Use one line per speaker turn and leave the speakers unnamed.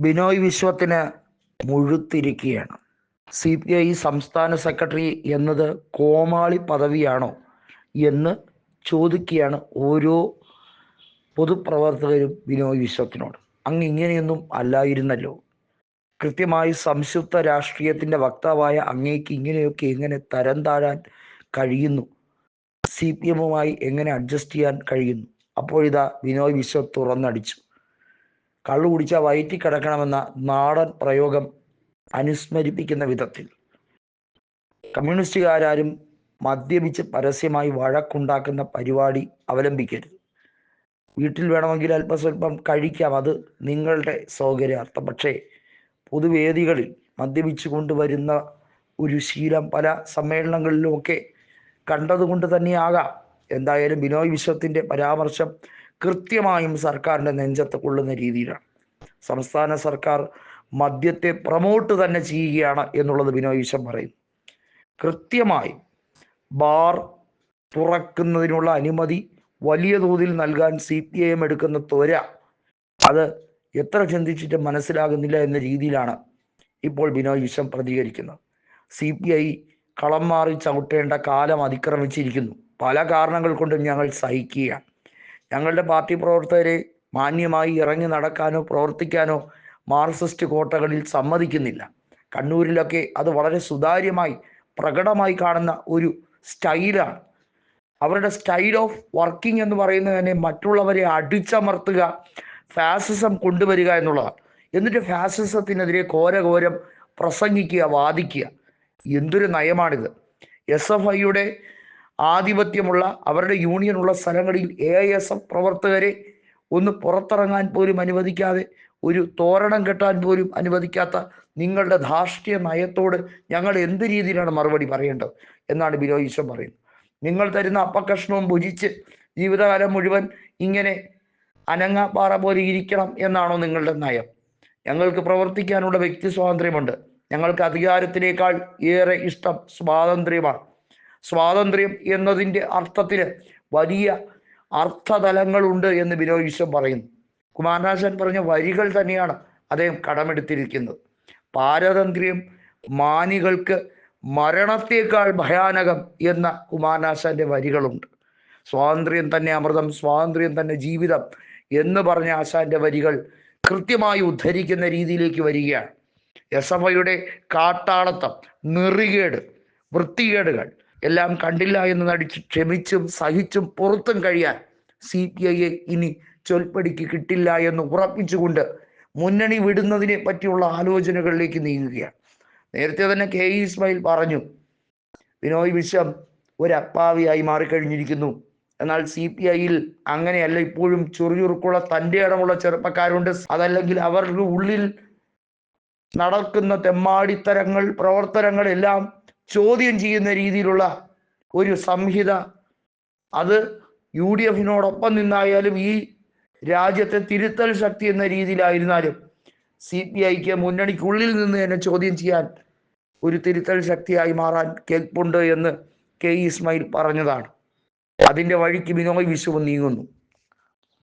ബിനോയ് വിശ്വത്തിന് മുഴുത്തിരിക്കുകയാണ്. C P I സംസ്ഥാന സെക്രട്ടറി എന്നത് കോമാളി പദവിയാണോ എന്ന് ചോദിക്കുകയാണ് ഓരോ പൊതുപ്രവർത്തകരും ബിനോയ് വിശ്വത്തിനോട്. അങ്ങ് ഇങ്ങനെയൊന്നും അല്ലായിരുന്നല്ലോ. കൃത്യമായി സംശുദ്ധ രാഷ്ട്രീയത്തിന്റെ വക്താവായ അങ്ങേക്ക് ഇങ്ങനെയൊക്കെ എങ്ങനെ തരം താഴാൻ കഴിയുന്നു? സി പി എമ്മുമായി എങ്ങനെ അഡ്ജസ്റ്റ് ചെയ്യാൻ കഴിയുന്നു? അപ്പോഴിതാ ബിനോയ് വിശ്വം തുറന്നടിച്ചു. കള്ളു കുടിച്ചാൽ വയറ്റി കിടക്കണമെന്ന നാടൻ പ്രയോഗം അനുസ്മരിപ്പിക്കുന്ന വിധത്തിൽ. കമ്മ്യൂണിസ്റ്റുകാരും മദ്യപിച്ച് പരസ്യമായി വഴക്കുണ്ടാക്കുന്ന പരിപാടി അവലംബിക്കരുത്. വീട്ടിൽ വേണമെങ്കിൽ അല്പസ്വല്പം കഴിക്കാം അത് നിങ്ങളുടെ സൗകര്യാർത്ഥം. പക്ഷേ പൊതുവേദികളിൽ മദ്യപിച്ചു കൊണ്ടുവരുന്ന ഒരു ശീലം പല സമ്മേളനങ്ങളിലുമൊക്കെ കണ്ടതുകൊണ്ട് തന്നെയാകാം. എന്തായാലും ബിനോയ് വിശ്വത്തിന്റെ പരാമർശം കൃത്യമായും സർക്കാരിന്റെ നെഞ്ചത്ത് കൊള്ളുന്ന രീതിയിലാണ്. സംസ്ഥാന സർക്കാർ മദ്യത്തെ പ്രമോട്ട് തന്നെ ചെയ്യുകയാണ് എന്നുള്ളത് ബിനോയ് വിശ്വം പറയുന്നു. കൃത്യമായി ബാർ തുറക്കുന്നതിനുള്ള അനുമതി വലിയ തോതിൽ നൽകാൻ സി പി ഐ എം എടുക്കുന്ന ത്വര അത് എത്ര ചിന്തിച്ചിട്ട് മനസ്സിലാകുന്നില്ല എന്ന രീതിയിലാണ് ഇപ്പോൾ ബിനോയ് വിശ്വം പ്രതികരിക്കുന്നത്. സി പി ഐ കളം മാറി ചവിട്ടേണ്ട കാലം അതിക്രമിച്ചിരിക്കുന്നു. പല കാരണങ്ങൾ കൊണ്ടും ഞങ്ങൾ സഹിക്കുകയാണ്. ഞങ്ങളുടെ പാർട്ടി പ്രവർത്തകർ മാന്യമായി ഇറങ്ങി നടക്കാനോ പ്രവർത്തിക്കാനോ മാർക്സിസ്റ്റ് കോട്ടകളിൽ സമ്മതിക്കുന്നില്ല. കണ്ണൂരിലൊക്കെ അത് വളരെ സുതാര്യമായി പ്രകടമായി കാണുന്ന ഒരു സ്റ്റൈലാണ്. അവരുടെ സ്റ്റൈൽ ഓഫ് വർക്കിംഗ് എന്ന് പറയുന്നത് തന്നെ മറ്റുള്ളവരെ അടിച്ചമർത്തുക ഫാസിസം കൊണ്ടുവരിക എന്നുള്ളതാണ്. എന്നിട്ട് ഫാസിസത്തിനെതിരെ ഘോരഘോരം പ്രസംഗിക്കുക വാദിക്കുക. എന്തൊരു നയമാണിത്. എസ് എഫ് ഐയുടെ ആധിപത്യമുള്ള അവരുടെ യൂണിയനുള്ള സ്ഥലങ്ങളിൽ എ ഐ എസ് എഫ് പ്രവർത്തകരെ ഒന്ന് പുറത്തിറങ്ങാൻ പോലും അനുവദിക്കാതെ ഒരു തോരണം കെട്ടാൻ പോലും അനുവദിക്കാത്ത നിങ്ങളുടെ ധാർഷ്ട്യ നയത്തോട് ഞങ്ങൾ എന്ത് രീതിയിലാണ് മറുപടി പറയേണ്ടത് എന്നാണ് ബിനോയ് ഈശ്വർ പറയുന്നത്. നിങ്ങൾ തരുന്ന അപ്പക്കഷ്ണവും ഭുജിച്ച് ജീവിതകാലം മുഴുവൻ ഇങ്ങനെ അനങ്ങാപ്പാറ പോലെ ഇരിക്കണം എന്നാണോ നിങ്ങളുടെ നയം? ഞങ്ങൾക്ക് പ്രവർത്തിക്കാനുള്ള വ്യക്തി സ്വാതന്ത്ര്യമുണ്ട്. ഞങ്ങൾക്ക് അധികാരത്തിനേക്കാൾ ഏറെ ഇഷ്ടം സ്വാതന്ത്ര്യമാണ്. സ്വാതന്ത്ര്യം എന്നതിന്റെ അർത്ഥത്തിൽ വലിയ അർത്ഥതലങ്ങളുണ്ട് എന്ന് ബിനോയ് പറയുന്നു. കുമാരനാശൻ പറഞ്ഞ വരികൾ തന്നെയാണ് അദ്ദേഹം കടമെടുത്തിരിക്കുന്നത്. പാരതന്ത്ര്യം മാനികൾക്ക് മരണത്തേക്കാൾ ഭയാനകം എന്ന കുമാരനാശാന്റെ വരികളുണ്ട്. സ്വാതന്ത്ര്യം തന്നെ അമൃതം സ്വാതന്ത്ര്യം തന്നെ ജീവിതം എന്ന് പറഞ്ഞ ആശാന്റെ വരികൾ കൃത്യമായി ഉദ്ധരിക്കുന്ന രീതിയിലേക്ക് വരികയാണ്. എസ് എഫ് ഐയുടെ കാട്ടാളത്തം നെറികേട് വൃത്തികേടുകൾ എല്ലാം കണ്ടില്ല എന്ന് നടിച്ച് ക്ഷമിച്ചും സഹിച്ചും പുറത്തും കഴിയാൻ സി പി ഐയെ ഇനി ചൊൽപ്പടിക്ക് കിട്ടില്ല എന്ന് ഉറപ്പിച്ചുകൊണ്ട് മുന്നണി വിടുന്നതിനെ പറ്റിയുള്ള ആലോചനകളിലേക്ക് നീങ്ങുകയാണ്. നേരത്തെ തന്നെ കെ ഇ ഇസ്മായിൽ പറഞ്ഞു വിനോയ് വിശ്വം ഒരു അപ്പാവിയായി മാറിക്കഴിഞ്ഞിരിക്കുന്നു. എന്നാൽ സി പി ഐയിൽ അങ്ങനെയല്ല ഇപ്പോഴും ചുറുചുറുക്കുള്ള തന്റെ ഇടമുള്ള ചെറുപ്പക്കാരുണ്ട്. അതല്ലെങ്കിൽ അവരുടെ ഉള്ളിൽ നടക്കുന്ന തെമ്മാടിത്തരങ്ങൾ പ്രവർത്തനങ്ങൾ എല്ലാം ചോദ്യം ചെയ്യുന്ന രീതിയിലുള്ള ഒരു സംഹിത. അത് യു ഡി എഫിനോടൊപ്പം നിന്നായാലും ഈ രാജ്യത്തെ തിരുത്തൽ ശക്തി എന്ന രീതിയിലായിരുന്നാലും സി പി ഐക്ക് മുന്നണിക്കുള്ളിൽ നിന്ന് തന്നെ ചോദ്യം ചെയ്യാൻ ഒരു തിരുത്തൽ ശക്തിയായി മാറാൻ കെൽപ്പുണ്ട് എന്ന് കെ ഇസ്മയിൽ പറഞ്ഞതാണ്. അതിന്റെ വഴിക്ക് ബിനോയ് വിശ്വം നീങ്ങുന്നു.